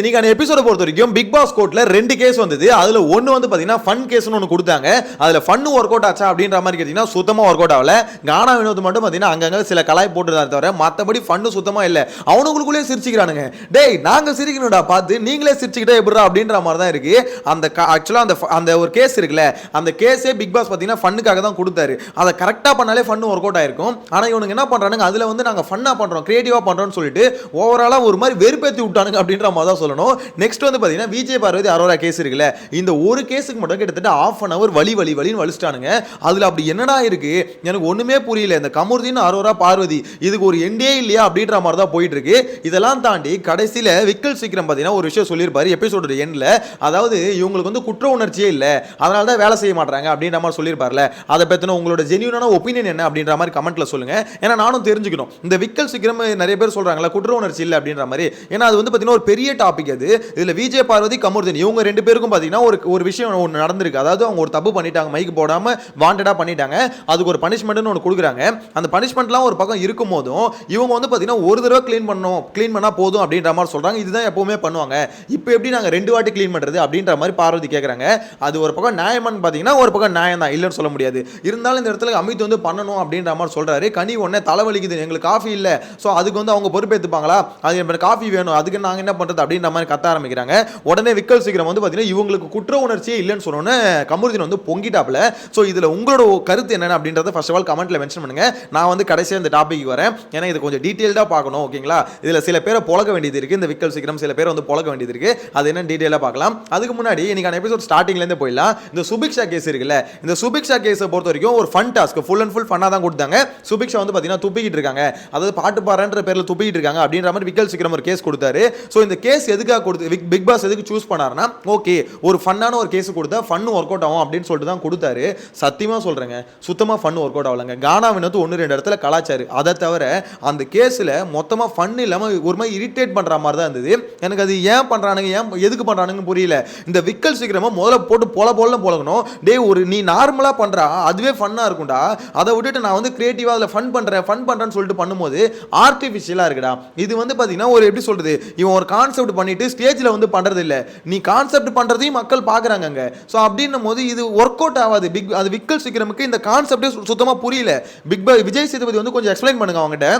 இன்னைக்கான எபிசோட பொறுத்த வரைக்கும் பிக் பாஸ் கோர்ட்ல ரெண்டு கேஸ் வந்தது. அதுல ஒன்னு வந்து பாத்தீங்கன்னா ஃபன் கேஸ்னு ஒன்று கொடுத்தாங்க. அதுல ஃபன் ஒர்க் அவுட் ஆச்சா அப்படின்ற மாதிரி கேட்டீங்கன்னா சுத்தமா ஒர்க் அவுட் ஆகல. கானா வினோத் மட்டும் பாத்தீங்கன்னா அங்கங்க சில கலாய் போட்டுதான் தவிர மத்தபடி ஃபன்னு சுத்தமா இல்ல. அவனுங்களுக்குள்ளே சிரிச்சுக்கிறானுங்க. டேய் நாங்க சிரிக்கணும்டா பார்த்து. நீங்களே சிரிச்சுக்கிட்டே எப்படிடா? அப்படின்ற மாதிரி தான் இருக்கு. அந்த ஆக்சுவலா அந்த அந்த ஒரு கேஸ் இருக்குல்ல அந்த கேஸே பிக் பாஸ் பாத்தீங்கன்னா ஃபன்னுக்காக தான் கொடுத்தாரு. அதை கரெக்டா பண்ணாலே ஃபன் ஒர்க் அவுட் ஆயிருக்கும். ஆனா இவனுங்க என்ன பண்றானுங்க அதுல வந்து நாங்க ஃபன்னா பண்றோம் கிரியேட்டிவா பண்றோம்னு சொல்லிட்டு ஓவராலா ஒரு மாதிரி வெறுப்பேத்தி விட்டானுங்க அப்படின்ற மாதிரி தான் சொல்லணும். நெக்ஸ்ட் வந்து பார்த்தீங்கன்னா விஜய் பார்வதி அரோரா கேஸ் இருக்குல்ல. இந்த ஒரு கேஸுக்கு மட்டும் கிட்டத்தட்ட ஆஃப் அன் அவர் வழி வழி வழின்னு வலிச்சிட்டானுங்க. அதில் அப்படி என்னடா இருக்கு? எனக்கு ஒன்றுமே புரியல. இந்த கமுர்தீன் அரோரா பார்வதி இதுக்கு ஒரு எண்டே இல்லையா அப்படின்ற மாதிரி தான் போயிட்டு இருக்கு இதெல்லாம் தாண்டி கடைசியில் விக்கல் சீக்கிரம் பார்த்தீங்கன்னா ஒரு விஷயம் சொல்லியிருப்பாரு எபிசோட எண்ணில் அதாவது இவங்களுக்கு வந்து குற்ற உணர்ச்சியே இல்லை. அதனால தான் வேலை செய்ய மாட்டாங்க அப்படின்ற மாதிரி சொல்லியிருப்பார்ல. அதை பற்றின உங்களோட ஜென்யூனான ஒப்பீனியன் என்ன அப்படின்ற மாதிரி கமெண்ட்டில் சொல்லுங்க. ஏன்னா நானும் தெரிஞ்சுக்கணும். இந்த விக்கல் சீக்கிரம் நிறைய பேர் சொல்கிறாங்களா குற்ற உணர்ச்சி இல்லை அப்படின்ற மாதிரி. ஏன்னா அது வந்து பார்த்தீங்கன்னா ஒரு பெரிய டாபிக் அது இதில் விஜய் பார்வதி கமருதன் இவங்க ரெண்டு பேருக்கும் பார்த்தீங்கன்னா ஒரு ஒரு விஷயம் ஒன்று நடந்திருக்கு. அதாவது அவங்க ஒரு தப்பு பண்ணிட்டாங்க மைக் போடாமல் வாண்டடாக பண்ணிட்டாங்க. அதுக்கு ஒரு பனிஷ்மெண்ட்னு ஒன்று கொடுக்குறாங்க. அந்த பனிஷ்மெண்ட்லாம் ஒரு பக்கம் இருக்கும் போதும் இவங்க வந்து பார்த்தீங்கன்னா ஒரு தடவை க்ளீன் பண்ணோம் க்ளீன் பண்ணால் போதும் அப்படின்ற மாதிரி சொல்கிறாங்க இதுதான் எப்போவுமே பண்ணுவாங்க. இப்போ எப்படி நாங்கள் ரெண்டு வாட்டி க்ளீன் பண்ணுறது அப்படின்ற மாதிரி பார்வதி கேட்குறாங்க அது ஒரு பக்கம் நியாயமானு பார்த்தீங்கன்னா ஒரு பக்கம் நியாயம் தான். இல்லைன்னு சொல்ல முடியாது. இருந்தாலும் இந்த இடத்துல அமித் வந்து பண்ணணும் அப்படின்ற மாதிரி சொல்கிறாரு கனி உடனே தலைவலிக்குது. எங்களுக்கு காஃபி இல்லை. ஸோ அதுக்கு வந்து அவங்க பொறுப்பேற்றுப்பாங்களா அது எனக்கு காஃபி வேணும். அதுக்கு நாங்கள் என்ன பண்ணுறது அப்படின்ற மாதிரி கத்த ஆரம்பிக்கிறாங்க. உடனே விக்கல் சீக்கிரம் வந்து பார்த்தீங்கன்னா இவங்களுக்கு குற்ற உணர்ச்சியே இல்லைன்னு சொன்னோன்னே கமருதீன் வந்து பொங்கிட்டாப்ல ஸோ இதில் உங்களோட கருத்து என்னென்ன அப்படின்றத ஃபர்ஸ்ட் ஆஃப் ஆல் கமெண்ட்டில் மென்ஷன் பண்ணுங்க. நான் வந்து கடைசியாக இந்த டாபிக் வரேன். ஏன்னா இது கொஞ்சம் டீட்டெயில்டாக பார்க்கணும் ஓகேங்களா இதில் சில பேரை புழக்க வேண்டியது இருக்குது இந்த விக்கல் சீக்கிரம் சில பேர் வந்து புழக்க வேண்டியது இருக்குது அது என்ன டீட்டெயிலாக பார்க்கலாம். அதுக்கு முன்னாடி இன்றைக்கான எபிசோட் ஸ்டார்டிங்லேருந்து போயிடலாம். இந்த சுபிக்ஷா கேஸ் இருக்குல்ல இந்த சுபிக்ஷா கேஸை பொறுத்த வரைக்கும் ஒரு fun task full and full ஃபன்னாக தான் கொடுத்தாங்க. சுபிக்ஷா வந்து பார்த்தீங்கன்னா துப்பிக்கிட்டு இருக்காங்க. அதாவது பாட்டு பாடுறன்ற பேரில் துப்பிக்கிட்டு இருக்காங்க அப்படின்ற மாதிரி விக்கல் சீக்கிரம் ஒரு கேஸ் கொடுத்தாரு. ஸோ இந்த கேஸ் எதுக்காக கொடுத்து பிக் பிக் பாஸ் எதுக்கு சூஸ் பண்ணார்னா ஓகே ஒரு ஃபன்னான ஒரு கேஸ் கொடுத்தா ஃபன் ஒர்க் அவுட் ஆகும் அப்படின்னு சொல்லிட்டு தான் கொடுத்தாரு. சத்தியமாக சொல்கிறேங்க சுத்தமாக ஃபன் ஒர்க் அவுட் ஆகலைங்க. கானா வினத்து ஒன்று ரெண்டு இடத்துல கலாச்சாரு. அதை தவிர அந்த கேஸில் மொத்தமாக ஃபன் இல்லாமல் ஒரு மாதிரி இரிட்டேட் பண்ணுற மாதிரி தான் இருந்தது. எனக்கு அது ஏன் பண்ணுறானுங்க ஏன் எதுக்கு பண்ணுறானுங்க புரியல. இந்த விக்கல் சீக்கிரமாக முதல்ல போட்டு பொல போல போலகணும் டேய் ஒரு நீ நார்மலாக பண்ணுறா அதுவே ஃபன்னாக இருக்கும்டா. அதை விட்டுட்டு நான் வந்து கிரியேட்டிவாக அதில் ஃபன் பண்ணுறேன் ஃபன் பண்ணுறேன்னு சொல்லிட்டு பண்ணும்போது ஆர்டிஃபிஷியலாக இருக்குடா. இது வந்து பார்த்தீங்கன்னா ஒரு எப்படி சொல்கிறது இவன் ஒரு கான்செப்ட் பண்ணிட்டு ஸ்டேஜில் வந்து பண்ணுறது இல்லை நீ கான்செப்ட் பண்ணுறதையும் மக்கள் பார்க்குறாங்க அங்கே ஸோ அப்படின்னும் போது இது ஒர்க் அவுட் ஆகாது. பிக் அது விக்கல் சீக்கிரமுக்கு இந்த கான்செப்டே சுத்தமாக புரியல. பிக் பா விஜய் சேதுபதி வந்து கொஞ்சம் எக்ஸ்பிளைன் பண்ணுங்க அவங்ககிட்ட.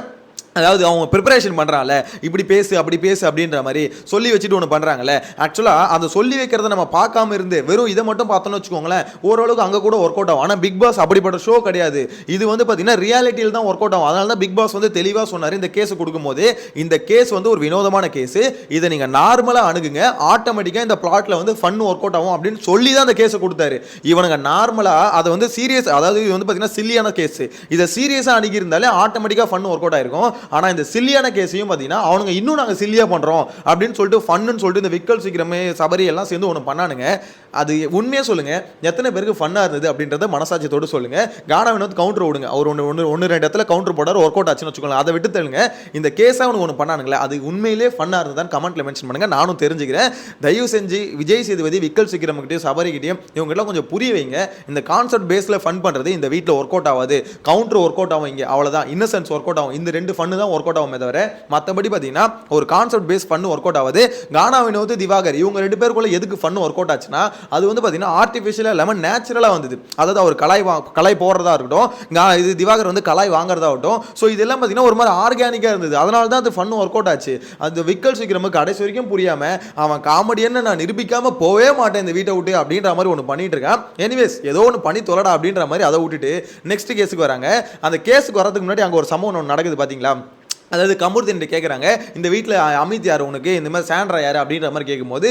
அதாவது அவங்க ப்ரிப்பரேஷன் பண்ணுறாங்கல்ல இப்படி பேசு அப்படி பேசு அப்படின்ற மாதிரி சொல்லி வச்சுட்டு ஒன்று பண்ணுறாங்கல்ல ஆக்சுவலாக அந்த சொல்லி வைக்கிறத நம்ம பார்க்காம இருந்து வெறும் இதை மட்டும் பார்த்தோன்னு வச்சுக்கோங்களேன் ஓரளவுக்கு அங்கே கூட ஒர்க் அவுட் ஆகும். ஆனால் பிக் பாஸ் அப்படிப்பட்ட ஷோ கிடையாது. இது வந்து பார்த்தீங்கன்னா ரியாலிட்டியில் தான் ஒர்க் அவுட் ஆகும். அதனால தான் பிக் பாஸ் வந்து தெளிவாக சொன்னார். இந்த கேஸ் கொடுக்கும்போது இந்த கேஸ் வந்து ஒரு வினோதமான கேஸ் இதை நீங்கள் நார்மலாக அணுகுங்க. ஆட்டோமேட்டிக்காக இந்த பிளாட்டில் வந்து ஃபன் ஒர்க் அவுட் ஆகும் அப்படின்னு சொல்லி தான் அந்த கேஸை கொடுத்தாரு. இவனுங்க நார்மலாக அதை வந்து சீரியஸ் அதாவது இது வந்து பார்த்தீங்கன்னா சில்லியான கேஸ் இதை சீரியஸாக அணுகியிருந்தாலே ஆட்டோமேட்டிக்காக ஃபன் ஒர்க் அவுட் ஆயிருக்கும். ஆனால் இந்த சில்லியான கேஸையும் பார்த்தீங்கன்னா அவனுங்க இன்னும் நாங்கள் சில்லியாக பண்ணுறோம் அப்படின்னு சொல்லிட்டு ஃபன்னு சொல்லிட்டு இந்த விக்கல் சீக்கிரமே சபரி எல்லாம் சேர்ந்து ஒன்று பண்ணானுங்க. அது உண்மையாக சொல்லுங்கள் எத்தனை பேருக்கு ஃபன்னாக இருந்தது அப்படின்றத மனசாட்சியத்தோடு சொல்லுங்கள் கானா வினோத் கவுண்டர் விடுங்க அவர் ஒன்று ஒன்று ஒன்று ரெண்டு இடத்துல கவுண்டர் போடார் ஒர்க் அவுட் ஆச்சுன்னு வச்சுக்கோங்களேன். அதை விட்டு தள்ளுங்க. இந்த கேஸாக அவனுக்கு ஒன்று பண்ணானுங்களே அது உண்மையிலே ஃபன்னாக இருந்ததான் கமெண்ட்டில் மென்ஷன் பண்ணுங்கள் நானும் தெரிஞ்சுக்கிறேன். தயவு செஞ்சு விஜய் சேதுபதி விக்கல் சீக்கிரம்கிட்டயும் சபரிக்கிட்டையும் இவங்கெல்லாம் கொஞ்சம் புரிய வைங்க. இந்த கான்செப்ட் பேஸில் ஃபன் பண்ணுறது இந்த வீட்டில் ஒர்க் அவுட் ஆகாது. கவுண்டர் ஒர்க் அவுட் ஆகும் இங்கே. அவ்வளோதான் இன்னசென்ஸ் ஒர்க் அவுட் ஆகும். இந்த ரெண்டு ஃபன்னு தான் ஒர்க் அவுட் ஆகுமே தவிர மற்றபடி பார்த்தீங்கன்னா ஒரு concept base fun work out ஆகுது. கானா வினோத் திவாகர் இவங்க ரெண்டு பேருக்குள்ள எதுக்கு ஃபன் ஒர்க் அவுட் ஆச்சுன்னா அது வந்து பார்த்தீங்கன்னா ஆர்டிஃபிஷியலாக இல்லாமல் நேச்சுரலாக வந்தது. அதாவது அவர் கலாய் வா கலாய் போடுறதா இருக்கட்டும் நான் இது திவாகர் வந்து கலாய் வாங்குறதா இருக்கட்டும் ஸோ இதெல்லாம் பார்த்தீங்கன்னா ஒரு மாதிரி ஆர்கானிக்காக இருந்தது. அதனால தான் அது ஃபன் ஒர்க் அவுட் ஆச்சு. அந்த விக்கல் சீக்கிரமும் கடைசி வரைக்கும் புரியாமல் அவன் காமெடியன்னு நான் நிரூபிக்காமல் போவே மாட்டேன் இந்த வீட்டை விட்டு அப்படின்ற மாதிரி ஒன்று பண்ணிட்டு இருக்கான். எனிவேஸ் ஏதோ ஒன்று பண்ணி தொலடா அப்படின்ற மாதிரி அதை விட்டுட்டு நெக்ஸ்ட் கேஸுக்கு வராங்க. அந்த கேஸுக்கு வரதுக்கு முன்னாடி அங்கே ஒரு சம்பவம் ஒன்று நடக்குது பார்த்தீங்களா அதாவது கமுர்தன் கேட்குறாங்க இந்த வீட்டில் அமித் யார் உனக்கு? இந்த மாதிரி சாண்ட்ரா யார்? அப்படின்ற மாதிரி கேட்கும்போது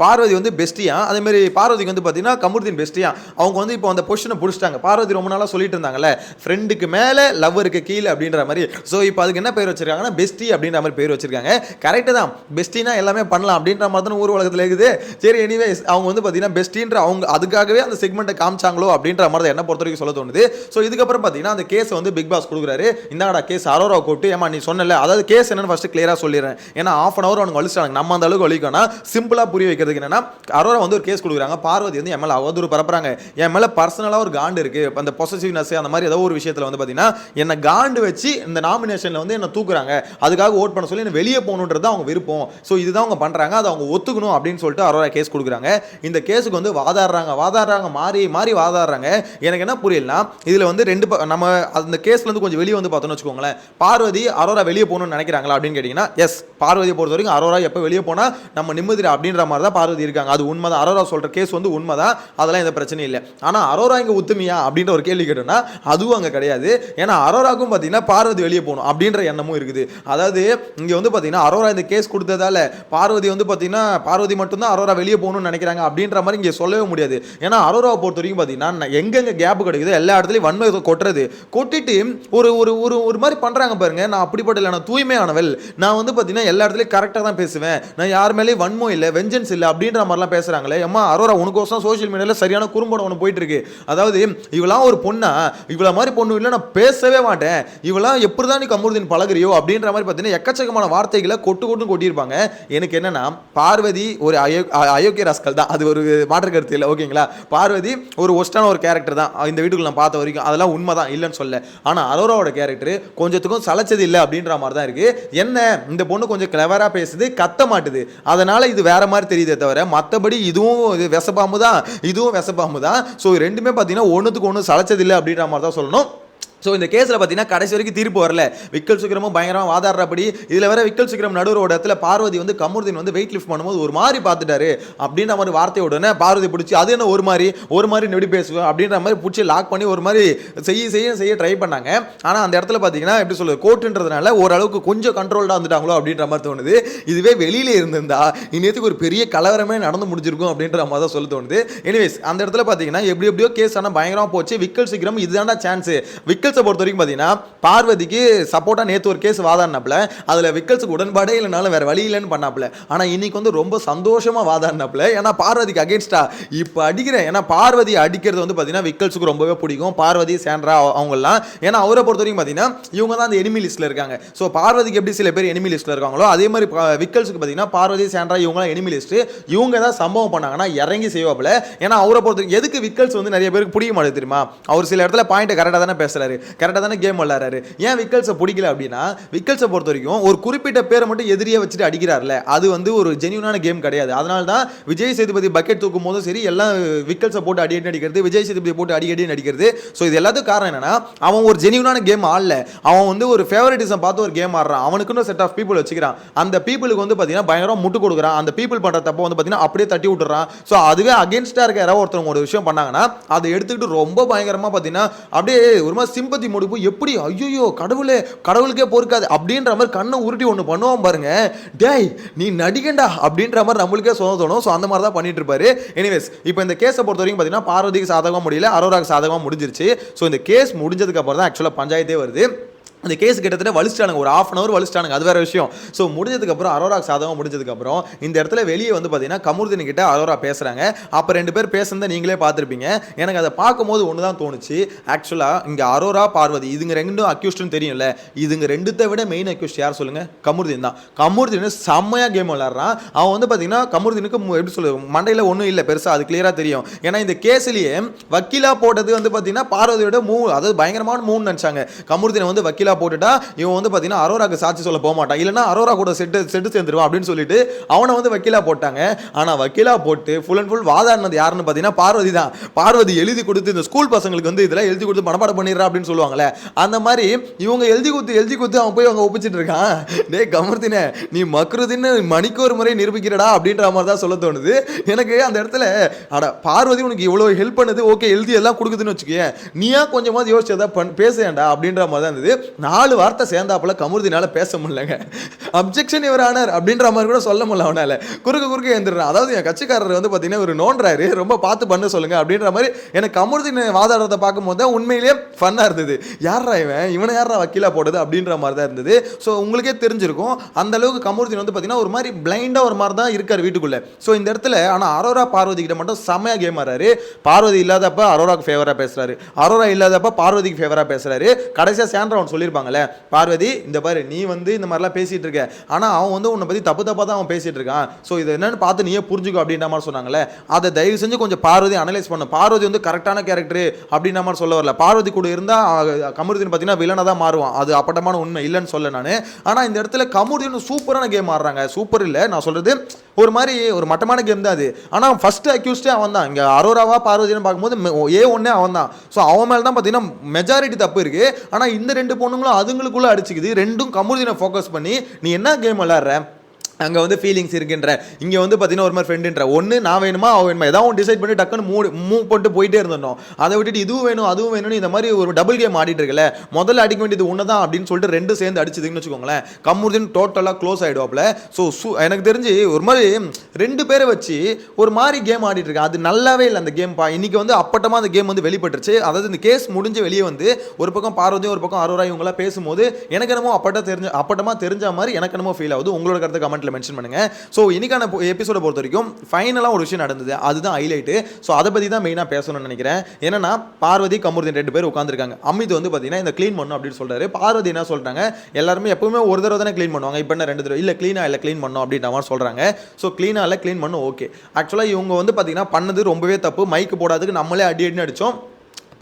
பார்வதி வந்து பெஸ்டியா? அதேமாரி பார்வதிக்கு வந்து பார்த்தீங்கன்னா கமுர்தீன் பெஸ்டியா? அவங்க வந்து இப்போ அந்த பொசிஷனை பிடிச்சிட்டாங்க. பார்வதி ரொம்ப நாளாக சொல்லிட்டு இருந்தாங்கல்ல ஃப்ரெண்டுக்கு மேலே லவ்வருக்கு கீழே அப்படின்ற மாதிரி. ஸோ இப்போ அதுக்கு என்ன பேர் வச்சிருக்காங்கன்னா பெஸ்டி அப்படின்ற மாதிரி பேர் வச்சிருக்காங்க. கரெக்டு தான். பெஸ்டினா எல்லாமே பண்ணலாம் அப்படின்ற மாதிரி தான் ஊர் உலகத்தில் இருக்குது. சரி எனிவேஸ் அவங்க வந்து பார்த்தீங்கன்னா பெஸ்டின்ற அவங்க அதுக்காகவே அந்த செக்மெண்ட்டை காமிச்சாங்களோ அப்படின்ற மாதிரி தான் என்ன பொறுத்த வரைக்கும் சொல்ல தோணுது. ஸோ இதுக்கப்புறம் பார்த்தீங்கன்னா அந்த கேஸை வந்து பிக் பாஸ் கொடுக்குறாரு. இந்தாடா கேஸ் அரோரா கூப்பிட்டு ஏமா நீ சொன்னல அதாவது கேஸ் என்னன்னு ஃபர்ஸ்ட் கிளியரா சொல்லிடுறேன். ஏன்னா ஆஃப் அன் அவர் அவனுக்கு வலிச்சாங்க நம்ம அந்த அளவுக்கு வலிக்கணும் சிம்பிளா புரிய வைக்கிறதுக்கு என்னன்னா அரோரா வந்து ஒரு கேஸ் கொடுக்குறாங்க. பார்வதி வந்து என் மேல அவதூறு பரப்புறாங்க. என் மேல பர்சனலா ஒரு காண்டு இருக்கு. அந்த பொசசிவ்னஸ் அந்த மாதிரி ஏதோ ஒரு விஷயத்துல வந்து பாத்தீங்கன்னா என்ன காண்டு வச்சு இந்த நாமினேஷன்ல வந்து என்ன தூக்குறாங்க. அதுக்காக ஓட் பண்ண சொல்லி என்ன வெளியே போகணுன்றது தான் அவங்க விருப்பம். ஸோ இதுதான் அவங்க பண்றாங்க. அதை அவங்க ஒத்துக்கணும் அப்படின்னு சொல்லிட்டு அரோரா கேஸ் கொடுக்குறாங்க. இந்த கேஸுக்கு வந்து வாதாடுறாங்க. வாதாடுறாங்க மாறி மாறி வாதாடுறாங்க. எனக்கு என்ன புரியலனா இதுல வந்து ரெண்டு ப- நம்ம அந்த கேஸ்ல இருந்து கொஞ்சம் வெளியே வந்து பார்த்தோம்னு வச்சுக்கோங்களேன். பார்வதி அரோரா வெளியே போகணும்னு நினைக்கிறாங்களா அப்படின்னு கேட்டிங்கன்னா எஸ் பார்வதியை பொறுத்த வரைக்கும் அரோரா எப்போ வெளியே போனால் நம்ம நிம்மதி அப்படின்ற மாதிரி தான் பார்வதி இருக்காங்க. அது உண்மைதான். அரோரா சொல்கிற கேஸ் வந்து உண்மை தான் அதெல்லாம் எந்த பிரச்சனையும் இல்லை. ஆனால் அரோரா இங்கே உத்துமியா அப்படின்ற ஒரு கேள்வி கேட்டோம்னா அதுவும் அங்கே கிடையாது. ஏன்னா அரோராக்கும் பார்த்தீங்கன்னா பார்வதி வெளியே போகணும் அப்படின்ற எண்ணமும் இருக்குது. அதாவது இங்கே வந்து பார்த்தீங்கன்னா அரோரா இந்த கேஸ் கொடுத்ததால பார்வதி வந்து பார்த்தீங்கன்னா பார்வதி மட்டும்தான் அரோரா வெளியே போகணும்னு நினைக்கிறாங்க அப்படின்ற மாதிரி இங்கே சொல்லவே முடியாது. ஏன்னா அரோராவை பொறுத்த வரைக்கும் பார்த்தீங்கன்னா நான் எங்கெங்க கேப் கிடைக்குதோ எல்லா இடத்துலையும் வன்மை கொட்டுறது. கொட்டிட்டு ஒரு ஒரு ஒரு ஒரு மாதிரி பண்ணுறாங்க பாருங்க. நான் அப்படிப்பட்ட இல்லை நான் தூய்மையானவள். நான் வந்து பார்த்தீங்கன்னா எல்லா இடத்துலையும் கரெக்டாக தான் பேசுவேன். நான் யார் மேலேயும் வன்மோ இல்லை வெஞ்சன்ஸ் இல்லை அப்படின்ற மாதிரிலாம் பேசுகிறாங்களே அம்மா அரோரா உனக்கோசம் சோஷியல் மீடியாவில் சரியான குறும்படம் ஒன்று போயிட்டு இருக்கு அதாவது இவளாம் ஒரு பொண்ணா? இவ்வளோ மாதிரி பொண்ணு இல்லை நான் பேசவே மாட்டேன். இவளாம் எப்படி தான் நீ கமருதீன் பழகுறியோ அப்படின்ற மாதிரி பார்த்தீங்கன்னா எக்கச்சக்கமான வார்த்தைகளை கொட்டு கொட்டு கொட்டியிருப்பாங்க. எனக்கு என்னன்னா பார்வதி ஒரு அயோ அயோக்கிய ராஸ்கல் தான். அது ஒரு மாற்று கருத்து இல்லை ஓகேங்களா பார்வதி ஒரு ஒஸ்டான ஒரு கேரக்டர் தான். இந்த வீட்டுக்குள்ள நான் பார்த்த வரைக்கும். அதெல்லாம் உண்மை தான் இல்லைன்னு சொல்ல ஆனால் அரோராவோட கேரக்டர் கொஞ்சத்துக்கும் சளைச்சது இல்லை அப்படின்ற மாதிரி தான் இருக்கு. என்ன? இந்த பொண்ணு கொஞ்சம் கிளவராக பேசுது கத்த மாட்டுது. அதனால இது வேற மாதிரி தெரியுதே தவிர மற்றபடி இதுவும் இது விசப்பாம்பு தான். இதுவும் விசப்பாம்பு தான். ஸோ ரெண்டுமே பார்த்தீங்கன்னா ஒன்றுத்துக்கு ஒன்று சளைச்சதில்லை அப்படின்ற மாதிரி தான் சொல்லணும். ஸோ இந்த கேஸில் பார்த்தீங்கன்னா கடைசி வரைக்கும் தீர்ப்பு வரல. விக்கல் சுக்கிரமும் பயங்கரமாக வாதாடுறபடி இதில் வேற விக்கல் சுக்கிரம் நடுவர் இடத்துல பார்வதி வந்து கமுருதீன் வந்து வெயிட் லிஃப்ட் பண்ணும்போது ஒரு மாதிரி பார்த்துட்டாரு. அப்படின்ற மாதிரி வார்த்தை உடனே பார்வதி பிடிச்சி அது என்ன ஒரு மாதிரி? ஒரு மாதிரி நெடி பேசுவேன் அப்படின்ற மாதிரி பிடிச்சி லாக் பண்ணி ஒரு மாதிரி செய்ய செய்ய செய்ய ட்ரை பண்ணாங்க. ஆனால் அந்த இடத்துல பார்த்தீங்கன்னா எப்படி சொல்லுது கோர்ட்டுன்றதுனால ஓரளவுக்கு கொஞ்சம் கண்ட்ரோல்டாக வந்துட்டாங்களோ அப்படின்ற மாதிரி தோணுது. இதுவே வெளியில் இருந்திருந்தா இன்னத்துக்கு ஒரு பெரிய கலவரமே நடந்து முடிஞ்சிருக்கும் அப்படின்ற மாதிரி தான் சொல்ல தோணுது. எனிவேஸ் அந்த இடத்துல பார்த்தீங்கன்னா எப்படி எப்படியோ கேஸ் ஆனால் பயங்கரமாக போச்சு. விக்கல் சீக்கிரம் இதுதான்டா சான்ஸ் விக்கல்ஸை பொறுத்த வரைக்கும் பார்த்தீங்கன்னா பார்வதிக்கு சப்போர்ட்டாக நேற்று ஒரு கேஸ் வாதாடினாப்புல. அதில் விக்கல்ஸுக்கு உடன்பாடே இல்லைனாலும் வேற வழி இல்லைன்னு பண்ணாப்புல. ஆனால் இன்னைக்கு வந்து ரொம்ப சந்தோஷமாக வாதாடினாப்புல. ஏன்னா பார்வதிக்கு அகேன்ஸ்டா இப்போ அடிக்கிறேன். ஏன்னா பார்வதி அடிக்கிறது வந்து பார்த்தீங்கன்னா விக்கல்ஸுக்கு ரொம்பவே பிடிக்கும். பார்வதி சேண்ட்ரா அவ- அவங்கெல்லாம். ஏன்னா அவரை பொறுத்த வரைக்கும் பார்த்தீங்கன்னா இவங்க தான் அந்த எனிமி லிஸ்ட்டில் இருக்காங்க. ஸோ பார்வதிக்கு எப்படி சில பேர் எனிமி லிஸ்ட்டில் இருக்காங்களோ அதே மாதிரி விக்கல்ஸுக்கு பார்த்தீங்கன்னா பார்வதி சேண்ட்ரா இவங்களாம் எனிமி லிஸ்ட்டு இவங்க தான் சம்பவம் பண்ணாங்கன்னா இறங்கி செய்வாப்புல. ஏன்னா அவரை பொறுத்த எதுக்கு விக்கல்ஸ் வந்து நிறைய பேருக்கு பிடிக்க மாட்டேது தெரியுமா? அவர் சில இடத்துல பாயிண்ட் கரெக்டாக தானே பேசுகிறாரு கரெக்டாக தானே கேம் விளாட்றாரு ஏன் விக்கல்ஸை பிடிக்கல அப்படின்னா விக்கல்ஸை பொறுத்த வரைக்கும் ஒரு குறிப்பிட்ட பேரை மட்டும் எதிரியே வச்சுட்டு அடிக்கிறார்ல அது வந்து ஒரு ஜெனியூனான கேம் கிடையாது. அதனால தான் விஜய் சேதுபதி பக்கெட் தூக்கும் போதும் சரி எல்லாம் விக்கல்ஸை போட்டு அடி அடி அடிக்கிறது விஜய் சேதுபதி போட்டு அடி அடி அடிக்கிறது. ஸோ இது எல்லாத்துக்கும் காரணம் என்னன்னா அவன் ஒரு ஜெனியூனான கேம் ஆடல. அவன் வந்து ஒரு ஃபேவரட்டிசம் பார்த்து ஒரு கேம் ஆடுறான். அவனுக்குன்னு செட் ஆஃப் பீப்புள் வச்சுக்கிறான். அந்த பீப்புளுக்கு வந்து பார்த்தீங்கன்னா பயங்கரம் முட்டு கொடுக்குறான். அந்த பீப்புள் பண்ணுற தப்பை வந்து பார்த்தீங்கன்னா அப்படியே தட்டி விட்டுறான். ஸோ அதுவே அகேன்ஸ்டாக இருக்க யாராவது ஒருத்தவங்க ஒரு விஷயம் பண்ணாங்கன்னா அதை எடுத்துக்கிட்டு ரொம்ப பயங்கரமாக பார்த்தீங்கன்னா அப்படியே ஒரு மாதிரி சிம்பத்தி முடிப்பு எப்படி ஐயோ கடவுளே கடவுளுக்கே பொறுக்காது அப்படின்ற மாதிரி கண்ணை உருட்டி ஒன்று பண்ணுவான் பாருங்க. டேய் நீ நடிகண்டா அப்படின்ற மாதிரி நம்மளுக்கே சொல்ல தோணும். ஸோ அந்த மாதிரி தான் பண்ணிட்டு இருப்பாரு. எனிவேஸ் இப்போ இந்த கேஸை பொறுத்த வரைக்கும் பார்த்தீங்கன்னா பார்வதிக்கு சாதகமாக முடியல அரோராக்கு சாதகமாக முடிஞ்சிருச்சு. ஸோ இந்த கேஸ் முடிஞ்சதுக்கு அப்புறம் தான் ஆக்சுவலாக பஞ்சாயத்தே வருது. அந்த கேஸ் கிட்டத்தட்ட வலிச்சிட்டானுங்க. ஒரு ஆஃப் அன் அவர் வலிச்சிட்டானுங்க. அது வேற விஷயம். ஸோ முடிஞ்சதுக்கப்புறம் அரோரா சாதகம் முடிஞ்சதுக்கப்புறம் இந்த இடத்துல வெளியே வந்து பார்த்தீங்கன்னா கமருதீன் கிட்ட அரோரா பேசுகிறாங்க அப்போ ரெண்டு பேர் பேசுனதை நீங்களே பார்த்துருப்பீங்க. எனக்கு அதை பார்க்கும்போது ஒன்று தான் தோணுச்சு ஆக்சுவலாக இங்கே அரோரா பார்வதி இதுங்க ரெண்டும் அக்யூஸ்ட்னு தெரியும்ல. இதுங்க ரெண்டுத்தை விட மெயின் அக்யூஸ்ட் யார் சொல்லுங்கள் கமருதீன் தான். கமருதீன் செம்மையாக கேம் விளாட்றான் அவன் வந்து பார்த்தீங்கன்னா கமருதீனுக்கு எப்படி சொல்லுது மண்டையில் ஒன்றும் இல்லை. பெருசாக அது கிளியராக தெரியும். ஏன்னா இந்த கேஸ்லேயே வக்கீலாக போட்டது வந்து பார்த்தீங்கன்னா பார்வதியோட மூ அதாவது பயங்கரமான மூணு நினச்சாங்க. கமருதீனை வந்து வக்கீலா போட்டுட்டா இவன் வந்து பார்த்தீங்கன்னா அரோராக்கு சாட்சி சொல்ல போக மாட்டான் இல்லைனா அரோரா கூட செட்டு செட்டு சேர்ந்துருவான் அப்படின்னு சொல்லிட்டு அவனை வந்து வக்கீலா போட்டாங்க. ஆனால் வக்கீலா போட்டு ஃபுல் அண்ட் ஃபுல் வாதாடினது யாருன்னு பார்த்தீங்கன்னா பார்வதி தான். பார்வதி எழுதி கொடுத்து இந்த ஸ்கூல் பசங்களுக்கு வந்து இதெல்லாம் எழுதி கொடுத்து மனப்பாடம் பண்ணிடுறா அப்படின்னு சொல்லுவாங்கல்ல. அந்த மாதிரி இவங்க எழுதி கொடுத்து எழுதி கொடுத்து அவன் போய் அவங்க ஒப்பிச்சிட்டு இருக்கான். டேய் கமர்த்தினே நீ மக்ருதின்னு மணிக்கு ஒரு முறை நிரூபிக்கிறடா அப்படின்ற மாதிரி தான் சொல்ல தோணுது. எனக்கு அந்த இடத்துல அட பார்வதி உனக்கு இவ்வளோ ஹெல்ப் பண்ணுது ஓகே எழுதி எல்லாம் கொடுக்குதுன்னு வச்சுக்கேன் நீயா கொஞ்சமாவது யோசிச்சு எதாவது பண் பேசேன்டா அப்படின்ற மாதிரி தான் இருந்தது. நாலு வார்த்தை சேர்ந்தாப்புல கமுருதினால பேச முடியலங்க. அப்ஜெக்ஷன் இவர் ஆனார். அப்படின்ற மாதிரி கூட சொல்ல முடியல அவனால. குறுக்க குறுக்க எழுந்துடுறான். அதாவது என் கட்சிக்காரர் வந்து பார்த்தீங்கன்னா ஒரு நோன்றாரு ரொம்ப பார்த்து பண்ண சொல்லுங்க அப்படின்ற மாதிரி எனக்கு கமுருதின் வாதாடுறத பார்க்கும்போது தான் உண்மையிலேயே ஃபன்னாக இருந்தது. யாரா இவன்? இவனை யாரா வக்கீலாக போடுது அப்படின்ற மாதிரி தான் இருந்தது. ஸோ உங்களுக்கே தெரிஞ்சிருக்கும். அந்த அளவுக்கு கமுருதின் வந்து பார்த்தீங்கன்னா ஒரு மாதிரி பிளைண்டாக ஒரு மாதிரி தான் இருக்கார் வீட்டுக்குள்ளே. ஸோ இந்த இடத்துல ஆனால் அரோரா பார்வதி கிட்ட மட்டும் செம்மையா கேம் ஆறாரு பார்வதி இல்லாதப்ப அரோராக்கு ஃபேவராக பேசுகிறாரு அரோரா இல்லாதப்ப பார்வதிக்கு ஃபேவராக பேசுகிறாரு கடைசியாக சேண்ட்ரவன் சொல்லி சொல்லியிருப்பாங்கல்ல பார்வதி இந்த பாரு நீ வந்து இந்த மாதிரிலாம் பேசிகிட்டு இருக்க. ஆனால் அவன் வந்து உன்னை பற்றி தப்பு தப்பாக தான் அவன் பேசிகிட்டு இருக்கான். ஸோ இது என்னென்னு பார்த்து நீயே புரிஞ்சுக்கோ அப்படின்ற மாதிரி சொன்னாங்களே அதை தயவு செஞ்சு கொஞ்சம் பார்வதி அனலைஸ் பண்ணு. பார்வதி வந்து கரெக்டான கேரக்டர் அப்படின்ற மாதிரி சொல்ல வரல. பார்வதி கூட இருந்தால் அஹ், பார்த்தீங்கன்னா வில்லனாக தான் மாறுவான். அது அப்பட்டமான உண்மை இல்லைன்னு சொல்ல நான். ஆனால் இந்த இடத்துல கமருதீன் சூப்பரான கேம் ஆடுறாங்க. சூப்பர் இல்லை நான் சொல்கிறது ஒரு மாதிரி ஒரு மட்டமான கேம் தான் அது. ஆனால் ஃபர்ஸ்ட் அக்யூஸ்டே அவன் தான் இங்கே அரோராவா பார்வதினு பார்க்கும்போது ஏ ஒன்னே அவன் தான் ஸோ அவன் மேலே தான் பார்த்தீங்கன்னா மெஜாரிட்டி தப்பு இருக்குது ஆனால் இந்த ரெண்டு பொண்ணுங்களும் அதுங்களுக்குள்ளே அடிச்சுக்குது. ரெண்டும் கமுருதினை ஃபோக்கஸ் பண்ணி நீ என்ன கேம் விளாட்ற அங்கே வந்து ஃபீலிங்ஸ் இருக்குன்ற. இங்கே வந்து பார்த்தீங்கன்னா ஒரு மாதிரி ஃப்ரெண்டுன்ற ஒன்று நான் வேணுமா அவன் வேணுமா ஏதாவது ஒன்று டிசைட் பண்ணி டக்குன்னு மூ மூவ் பண்ணிட்டு போயிட்டே இருந்தோம் அதை விட்டுட்டு இதுவும் வேணும் அதுவும் வேணும்னு இந்த மாதிரி ஒரு டபுள் கேம் ஆடிட்டு இருக்கல. முதல்ல அடிக்க வேண்டியது ஒன்று தான் அப்படின்னு சொல்லிட்டு ரெண்டு சேர்ந்து அடிச்சதுன்னு வச்சுக்கோங்களேன். கம்முதின் டோட்டலாக க்ளோஸ் ஆகிடுவாப்ல ஸோ சு எனக்கு தெரிஞ்சு ஒரு மாதிரி ரெண்டு பேரை வச்சு ஒரு மாதிரி கேம் ஆடிட்டு இருக்கேன். அது நல்லாவே இல்லை அந்த கேம் பா. இன்னைக்கு வந்து அப்பட்டமாக அந்த கேம் வந்து வெளிப்பட்டுருச்சு. அதாவது இந்த கேஸ் முடிஞ்சு வெளியே வந்து ஒரு பக்கம் பார்வதி ஒரு பக்கம் அரோரா இவங்களாம் பேசும்போது எனக்கு என்னமோ அப்பட்ட தெரிஞ்ச அப்பட்டமாக தெரிஞ்ச மாதிரி எனக்கு என்னமோ ஃபீல் ஆகுது. உங்களோட கமெண்ட்டில் கமெண்ட்ல மென்ஷன் பண்ணுங்க. ஸோ இன்னைக்கான எபிசோட பொறுத்த வரைக்கும் ஃபைனலாக ஒரு விஷயம் நடந்தது. அதுதான் ஹைலைட்டு ஸோ அதை பற்றி தான் மெயினாக பேசணும்னு நினைக்கிறேன். என்னன்னா பார்வதி கமருதீன் ரெண்டு பேர் உட்காந்துருக்காங்க அமித் வந்து பார்த்தீங்கன்னா இந்த க்ளீன் பண்ணும் அப்படின்னு சொல்கிறாரு பார்வதி என்ன சொல்றாங்க? எல்லாருமே எப்பவுமே ஒரு தடவை தானே க்ளீன் பண்ணுவாங்க. இப்போ என்ன ரெண்டு தடவை? இல்லை க்ளீனாக இல்லை க்ளீன் பண்ணணும் அப்படின்ற மாதிரி ஸோ க்ளீனாக இல்லை க்ளீன் பண்ணும் ஓகே ஆக்சுவலாக இவங்க வந்து பார்த்தீங்கன்னா பண்ணது ரொம்பவே தப்பு. மைக்கு போடாதுக்கு நம்மளே அடி அடின்னு அடித்தோம்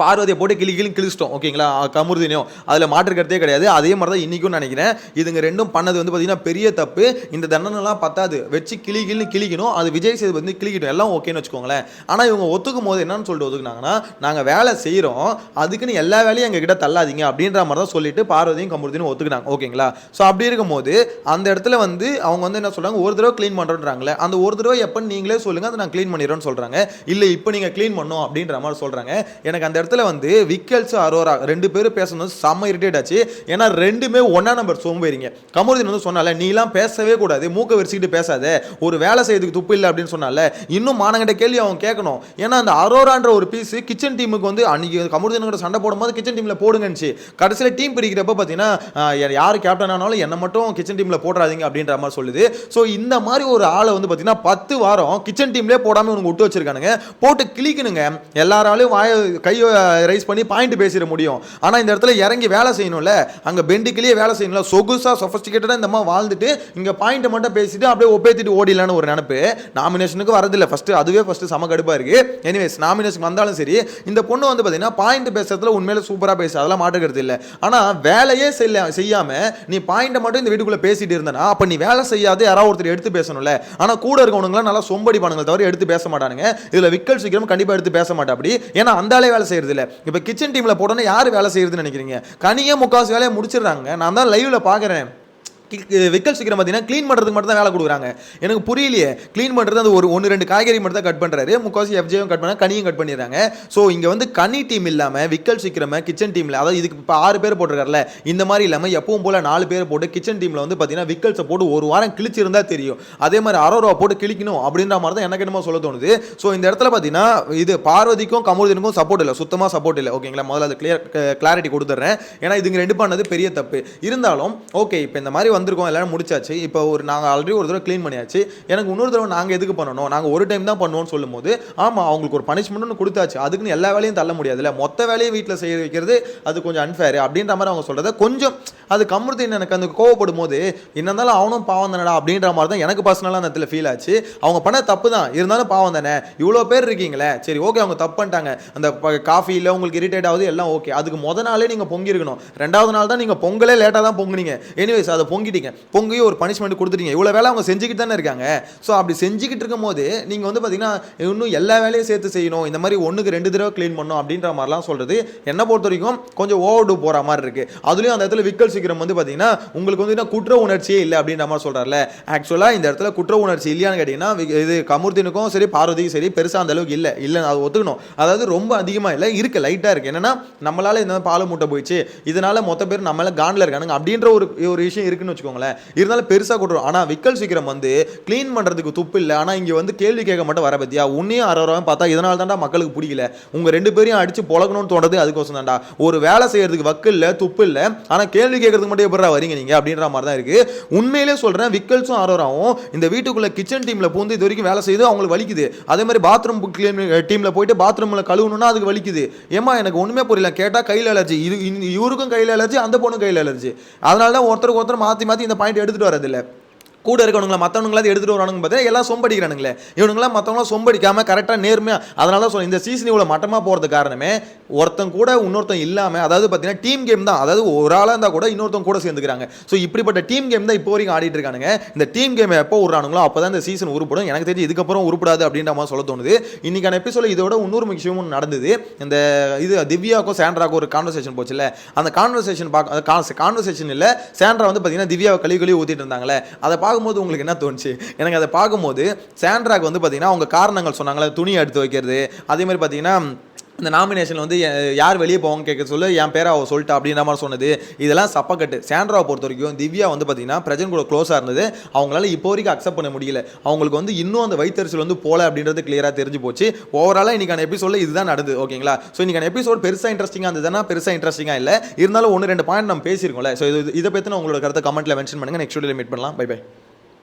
பார்வதியை போட்டு கிளி கிளி கிழிச்சிட்டோம் ஓகேங்களா? கமுருதினியும். அதில் மாற்றுக்கிறதே கிடையாது. அதே மாதிரி தான் இன்றைக்கும் நினைக்கிறேன். இதுங்க ரெண்டும் பண்ணது வந்து பார்த்தீங்கன்னா பெரிய தப்பு. இந்த தண்டனைலாம் பத்தாது. வச்சு கிளி கிளி கிளிக்கணும் அது விஜய் சேது வந்து கிளிக்கணும் எல்லாம் ஓகேன்னு வச்சுக்கோங்களேன். ஆனால் இவங்க ஒத்துக்கும் போது என்னன்னு சொல்லிட்டு ஒதுக்குனாங்கன்னா நாங்கள் வேலை செய்கிறோம் அதுக்குன்னு எல்லா வேலையும் எங்கள் கிட்ட தள்ளாதீங்க அப்படின்ற மாதிரி தான் சொல்லிட்டு பார்வதியும் கமுருதினும் ஒத்துக்கினாங்க. ஓகேங்களா? ஸோ அப்படி இருக்கும்போது அந்த இடத்துல வந்து அவங்க வந்து என்ன சொல்கிறாங்க ஒரு தடவை க்ளீன் பண்ணுறோன்றாங்களே அந்த ஒரு தடவை எப்போ நீங்களே சொல்லுங்கள் அதை நான் க்ளீன் பண்ணிடுறோன்னு சொல்கிறாங்க இல்லை இப்போ நீங்கள் க்ளீன் பண்ணோம் அப்படின்ற மாதிரி சொல்கிறாங்க எனக்கு அந்த இடத்துல வந்து விக்கல்ஸ் அரோரா ரெண்டு பேரும் பேசணும் செம்ம இரிட்டேட் ஆச்சு. ஏன்னா ரெண்டுமே ஒன்றா நம்பர் சோம்பேறிங்க கமருதீன் வந்து சொன்னால நீலாம் பேசவே கூடாது மூக்க வரிச்சிக்கிட்டு பேசாத. ஒரு வேலை செய்யறதுக்கு துப்பு இல்லை அப்படின்னு சொன்னால இன்னும் மானங்கிட்ட கேள்வி அவன் கேட்கணும். ஏன்னா அந்த அரோரான்ற ஒரு பீஸ் கிச்சன் டீமுக்கு வந்து அன்னைக்கு கமருதீன் கூட சண்டை போடும்போது கிச்சன் டீமில் போடுங்கன்னுச்சு. கடைசியில் டீம் பிரிக்கிறப்ப பார்த்தீங்கன்னா யார் கேப்டன் ஆனாலும் என்னை மட்டும் கிச்சன் டீமில் போடுறாதீங்க அப்படின்ற மாதிரி சொல்லுது. ஸோ இந்த மாதிரி ஒரு ஆளை வந்து பார்த்தீங்கன்னா பத்து வாரம் கிச்சன் டீம்லேயே போடாமல் இவனுக்கு விட்டு வச்சிருக்கானுங்க. போட்டு கிளிக்கணுங்க எல்லாராலையும் வாய கையை ரைஸ் பண்ணி பாயிண்ட் பேசிட முடியும். ஆனால் இந்த இடத்துல இறங்கி வேலை செய்யணும்ல அங்கே பெண்டுக்கிலேயே வேலை செய்யணும்ல சொகுசாக சொஃபஸ்டிகேட்டடாக இந்த மாதிரி வாழ்ந்துட்டு இங்கே பாயிண்ட்டை மட்டும் பேசிட்டு அப்படியே ஒப்பேத்திட்டு ஓடிலான்னு ஒரு நினப்பு. நாமினேஷனுக்கு வரதில்லை. ஃபஸ்ட்டு அதுவே ஃபஸ்ட்டு செம கடுப்பாக இருக்குது எனிவேஸ் நாமினேஷன் வந்தாலும் சரி இந்த பொண்ணு வந்து பார்த்தீங்கன்னா பாயிண்ட் பேசுறதுல உண்மையில சூப்பராக பேச அதெல்லாம் மாட்டுக்கிறது இல்லை. ஆனால் வேலையே செய்ய செய்யாமல் நீ பாயிண்ட்டை மட்டும் இந்த வீட்டுக்குள்ளே பேசிட்டு இருந்தனா அப்போ நீ வேலை செய்யாத யாராவது ஒருத்தர் எடுத்து பேசணும்ல. ஆனால் கூட இருக்கவனுங்களாம் நல்லா சொம்படி பண்ணுங்க தவிர எடுத்து பேச மாட்டானுங்க. இதில் விக்கல் சீக்கிரம் கண்டிப்பாக எடுத்து பேச மாட்டா அப்படி. ஏன்னா அந்த வேலை செய்யறது இல்லை இப்போ கிச்சன் டீமில் போடணும் யார் வேலை செய்கிறதுன்னு நினைக்கிறீங்க? கனியே முக்காசு வேலையை முடிச்சிடுறாங்க. நான் தான் லைவ்ல பார்க்குறேன் விக்கல் சீக்கிரம் பார்த்தீங்கன்னா க்ளீன் பண்ணுறதுக்கு மட்டும் தான் வேலை கொடுக்குறாங்க. எனக்கு புரியலையே. க்ளீன் பண்ணுறது அது ஒரு ஒன்று ரெண்டு காய்கறி மட்டும் தான் கட் பண்ணுறாரு முக்காசி எஃப்ஜேவும் கட் பண்ண கனியும் கட் பண்ணிடுறாங்க. ஸோ இங்கே வந்து கனி டீம் இல்லாமல் விக்கல் சீக்கிரம் கிச்சன் டீமில் அதாவது இதுக்கு இப்போ ஆறு பேர் போட்டிருக்காருல இந்த மாதிரி இல்லாமல் எப்பவும் போல் நாலு பேர் போட்டு கிச்சன் டீமில் வந்து பார்த்தீங்கன்னா விக்கல்ஸை போட்டு ஒரு வாரம் கிழிச்சிருந்தா தெரியும். அதே மாதிரி அரோரா போட்டு கிழிக்கணும் அப்படின்ற மாதிரி தான் எனக்கு என்னமோ சொல்ல தோணுது. ஸோ இந்த இடத்துல பார்த்தீங்கன்னா இது பார்வதிக்கும் கமருதனுக்கும் சப்போர்ட் இல்லை. சுத்தமாக சப்போர்ட் இல்லை. ஓகேங்களா முதல்ல அது கிளியர் கிளாரிட்டி கொடுத்துட்றேன் ஏன்னா இதுங்க ரெண்டு பண்ணது பெரிய தப்பு. இருந்தாலும் ஓகே இப்போ இந்த மாதிரி வந்திருக்கோம் எல்லாரும் முடிச்சாச்சு. இப்போ ஒரு நாங்கள் ஆல்ரெடி ஒரு தடவை க்ளீன் பண்ணியாச்சு. எனக்கு இன்னொரு தடவை நாங்கள் எதுக்கு பண்ணணும்? நாங்கள் ஒரு டைம் தான் பண்ணுவோம்னு சொல்லும்போது ஆமாம் அவங்களுக்கு ஒரு பனிஷ்மெண்ட்னு கொடுத்தாச்சு. அதுக்குன்னு எல்லா வேலையும் தள்ள முடியாதுல்ல. மொத்த வேலையும் வீட்டில் செய்ய வைக்கிறது அது கொஞ்சம் அன்ஃபேர் அப்படின்ற மாதிரி அவங்க சொல்கிறத கொஞ்சம் அது கம்ருதீன் எனக்கு அந்த கோவப்படும் போது என்ன இருந்தாலும் அவனும் பாவம் தானடா? அப்படின்ற மாதிரி தான் எனக்கு பர்சனலாக அந்த இடத்துல ஃபீல் ஆச்சு. அவங்க பண்ண தப்பு தான். இருந்தாலும் பாவம் தானே? இவ்வளோ பேர் இருக்கீங்களே. சரி ஓகே அவங்க தப்பு பண்ணிட்டாங்க. அந்த காஃபியில் உங்களுக்கு இரிட்டேட் ஆகுது எல்லாம் ஓகே அதுக்கு முத நாளே நீங்கள் பொங்கி இருக்கணும் ரெண்டாவது நாள் தான் நீங்கள் பொங்கலே லேட்டாக தான் பொங்குனீங்க. எனிவேஸ் அதை பொங்கிட்டீங்க பொங்கி ஒரு பனிஷ்மெண்ட் கொடுத்துட்டீங்க. இவ்வளோ வேலை அவங்க செஞ்சுக்கிட்டு தானே இருக்காங்க. ஸோ அப்படி செஞ்சுக்கிட்டு இருக்கும் போது நீங்கள் வந்து பார்த்தீங்கன்னா இன்னும் எல்லா வேலையும் சேர்த்து செய்யணும். இந்த மாதிரி ஒன்றுக்கு ரெண்டு தடவை க்ளீன் பண்ணணும் அப்படின்ற மாதிரிலாம் சொல்கிறது என்ன பொறுத்த வரைக்கும் கொஞ்சம் ஓவர் டூ போகிற மாதிரி இருக்குது அதுலேயும் அந்த இடத்துல விக்கல் சீக்கிரம் வந்து பார்த்தீங்கன்னா உங்களுக்கு வந்து குற்ற உணர்ச்சியே இல்லை அப்படின்ற மாதிரி சொல்கிறார்ல ஆக்சுவலாக இந்த இடத்துல குற்ற உணர்ச்சி இல்லையான்னு கேட்டிங்கன்னா இது கமூர்த்தினுக்கும் சரி பார்வதிக்கும் சரி பெருசாக அந்த அளவுக்கு இல்லை. இல்லை அது ஒத்துக்கணும். அதாவது ரொம்ப அதிகமாக இல்லை இருக்குது லைட்டாக இருக்குது என்னன்னா நம்மளால் இந்த பால் மூட்டை போயிடுச்சு. இதனால் மொத்த பேர் நம்மளால காண்டில் இருக்கானுங்க. அப்படின்ற ஒரு ஒரு விஷயம் இருக்குன்னு வச்சுக்கோங்களேன். இருந்தாலும் பெருசாக கொடுறோம் ஆனால் விக்கல் சீக்கிரம் வந்து க்ளீன் பண்ணுறதுக்கு துப்பு இல்லை. ஆனால் இங்கே வந்து கேள்வி கேட்க மட்டும். வர பத்தியா? உன்னையும் அறுபது பார்த்தா இதனால தான்டா மக்களுக்கு பிடிக்கல. உங்கள் ரெண்டு பேரையும் அடிச்சு பொழக்கணும்னு தோணுது அதுக்கோசம் தான்டா ஒரு வேலை செய்யறதுக்கு வக்கு இல்லை துப்பு இல்லை. ஆனால் கேள்வி கேட்கறதுக்கு மட்டும் எப்படி வரீங்க நீங்கள் அப்படின்ற மாதிரி தான் இருக்குது உண்மையிலே சொல்கிறேன் விக்கல்ஸும் அரோராவும் இந்த வீட்டுக்குள்ள கிச்சன் டீமில் பூந்து இது வரைக்கும் வேலை செய்து அவங்களுக்கு வலிக்குது. அதே மாதிரி பாத்ரூம் கிளீன் டீமில் போயிட்டு பாத்ரூமில் கழுவணும்னா அதுக்கு வலிக்குது. ஏமா எனக்கு ஒன்றுமே புரியல. கேட்டால் கையில் அலர்ஜி இது இவருக்கும் கையில் அலர்ஜி அந்த பொண்ணும் கையில் அலர்ஜி அதனால தான் ஒருத்தருக்கு ஒருத்தர் மாற்றி மாற்றி இந்த பாயிண்ட் எடுத்துகிட்டு வரதில்லை கூட இருக்கவனுங்களை மற்றவங்களாவது எடுத்துகிட்டு வரானுங்க பார்த்தா எல்லாம் சொம்படிக்கிறானுங்களே. இவனுங்களாம் மற்றவங்களாம் சொம்படிக்காமல் கரெக்டாக நேர்மையாக அதனால தான் சொல்ல இந்த சீசன் இவ்வளோ மட்டமாக போகிறது காரணமே ஒருத்தன் கூட இன்னொருத்தன் இல்லாமல் அதாவது பார்த்தீங்கன்னா டீம் கேம் தான் அதாவது ஒரு ஆளாக இருந்தால் கூட இன்னொருத்தன் கூட சேர்ந்துக்கிறாங்க. ஸோ இப்படிப்பட்ட டீம் கேம் தான் இப்போ வரைக்கும் ஆடிட்டு இருக்கானுங்க. இந்த டீம் கேம் எப்போ விடுறானுங்களோ அப்போ தான் இந்த சீசன் உருப்படும். எனக்கு தெரிஞ்சு இதுக்கப்புறம் உருப்படாது அப்படின்ற மாதிரி சொல்ல தோணுது. இன்னைக்கான எபிசோட இதோட இன்னொரு விஷயமும் நடந்தது. இந்த இது திவ்யாவுக்கும் சாண்ட்ராக்கும் ஒரு கான்வர்சேஷன் போச்சுல்ல. அந்த கான்வர்சேஷன் பார்க்க கான்வர்சேஷன் இல்லை சாண்ட்ரா வந்து பார்த்தீங்கன்னா திவ்யாவை கழுவி கழுவி ஊற்றிட்டு இருந்தாங்களே. அதை பார்க்கும்போது உங்களுக்கு என்ன தோணுச்சு? எனக்கு அதை பார்க்கும்போது சாண்ட்ராக் வந்து பார்த்தீங்கன்னா அவங்க காரணங்கள் சொன்னாங்களே? துணி எடுத்து வைக்கிறது. அதேமாதிரி பார்த்தீங்கன்னா இந்த நாமினேஷனில் வந்து யார் வெளியே போவாங்க கேட்க சொல்ல என் பேரை அவ சொல்லிட்டா அப்படின்ற மாதிரி சொன்னது. இதெல்லாம் சப்பக்கட்டு. சாண்ட்ராவை பொறுத்த வரைக்கும் திவ்யா வந்து பார்த்தீங்கன்னா பிரஜன் கூட க்ளோஸாக இருந்தது. அவங்களால இப்போ வரைக்கும் அக்செப்ட் பண்ண முடியல. அவங்களுக்கு வந்து இன்னும் அந்த வைத்தறிச்சல் வந்து போல அப்படின்றது கிளியராக தெரிஞ்சு போச்சு. ஓவராலாக இன்றைக்கான எபிசோடில் இதுதான் நடந்தது ஓகேங்களா ஸோ இன்றைக்கான எபிசோட் பெருசாக இன்ட்ரெஸ்டிங்காக இருந்ததுன்னா பெருசாக இன்ட்ரெஸ்டிங்காக இல்லை. இருந்தாலும் ஒன்று ரெண்டு பாயிண்ட் நம்ம பேசியிருக்கோம்ல. ஸோ இது இதை பற்றின உங்களோட கருத்தை கமெண்ட்டில் மென்ஷன் பண்ணுங்கள் நெக்ஸ்ட் வீடியோவில் மீட் பண்ணலாம். Bye by